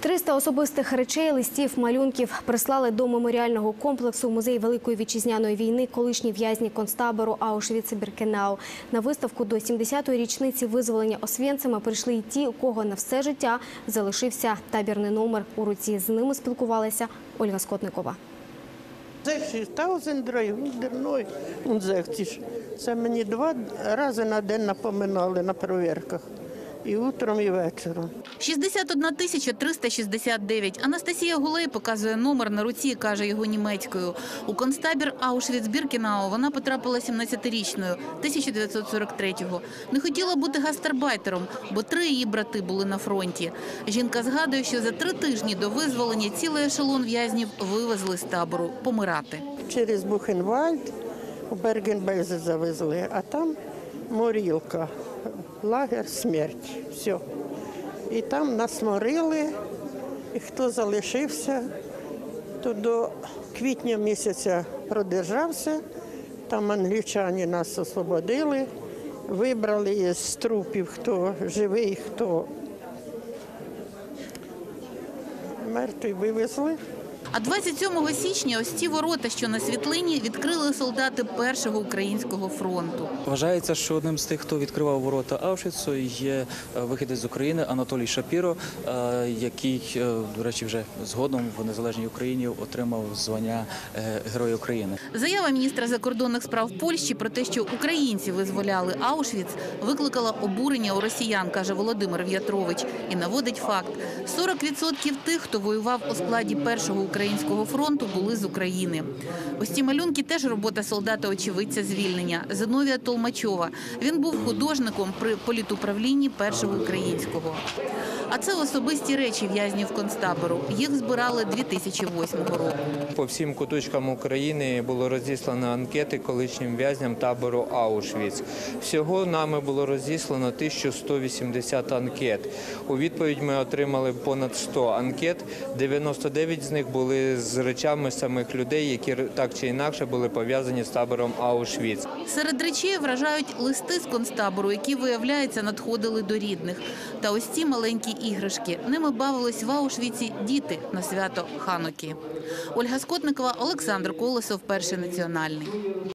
300 особистих речей, листів, малюнків прислали до меморіального комплексу музей Великої вітчизняної війни колишні в'язні концтабору Аушвіц-Біркенау. На виставку до 70-ї річниці визволення Освєнцима прийшли й ті, у кого на все життя залишився табірний номер у руці. З ними спілкувалася Ольга Скотникова. 6000 драйвудерної унзехтіш. Це мені два рази на день напоминали на перевірках. І утром, і вечором. 61 тисяча 369. Анастасія Гулей показує номер на руці, каже його німецькою. У концтабір Аушвіц-Біркенау вона потрапила 17-річною, 1943-го. Не хотіла бути гастарбайтером, бо три її брати були на фронті. Жінка згадує, що за три тижні до визволення цілий ешелон в'язнів вивезли з табору помирати. Через Бухенвальд у Бергенбельзе завезли, а там морілка, лагер смерть. Все. І там нас морили, і хто залишився, то до квітня місяця продержався. Там англічані нас освободили, вибрали із трупів, хто живий, хто мертвий вивезли. А 27 січня ось ці ворота, що на світлині, відкрили солдати першого українського фронту. Вважається, що одним з тих, хто відкривав ворота Аушвіцу, є е, вихідець з України Анатолій Шапіро, е, який, е, до речі, вже згодом в незалежній Україні отримав звання Героя України. Заява міністра закордонних справ Польщі про те, що українці визволяли Аушвіц, викликала обурення у росіян, каже Володимир В'ятрович, і наводить факт: 40% тих, хто воював у складі першого українського фронту, були з України. Ось ці малюнки теж робота солдата-очевидця звільнення Зиновія Толмачова. Він був художником при політуправлінні першого українського. А це особисті речі в'язнів концтабору. Їх збирали 2008 року. По всім куточкам України було розіслано анкети колишнім в'язням табору Аушвіц. Всього нами було розіслано 1180 анкет. У відповідь ми отримали понад 100 анкет. 99 з них були з речами самих людей, які так чи інакше були пов'язані з табором Аушвіц. Серед речей вражають листи з концтабору, які, виявляється, надходили до рідних. Та ось ці маленькі іграшки. Ними бавились в Аушвіці діти на свято Ханукі. Ольга Скотникова, Олександр Колесов, Перший національний.